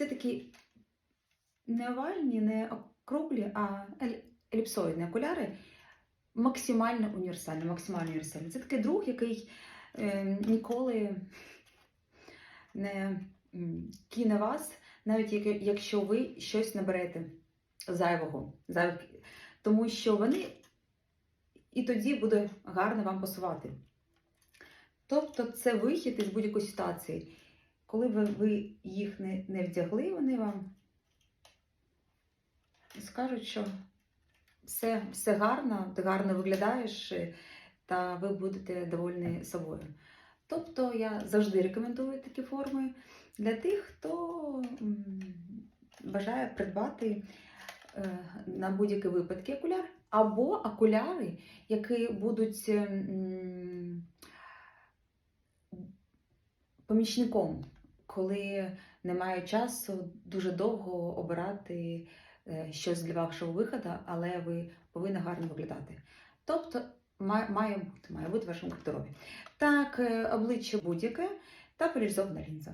Це такі не овальні, не округлі, а еліпсоїдні окуляри. Максимально універсальні, максимально універсальні. Це такий друг, який е, ніколи не кине вас, навіть якщо ви щось наберете зайвого. зайвих. Тому що вони і тоді буде гарно вам пасувати. Тобто це вихід із будь-якої ситуації. Коли ви, їх не, не вдягли, вони вам скажуть, що все, все гарно, ти гарно виглядаєш, е, та ви будете довольні собою. Тобто я завжди рекомендую такі форми для тих, хто бажає придбати е, на будь-які випадки окуляр, або окуляри, які будуть помічником, коли немає часу дуже довго обирати е, щось для вашого виходу, але ви повинні гарно виглядати. Тобто має, бути, має бути в вашому гардеробі. Так, е, обличчя будь-яке та поляризована лінза.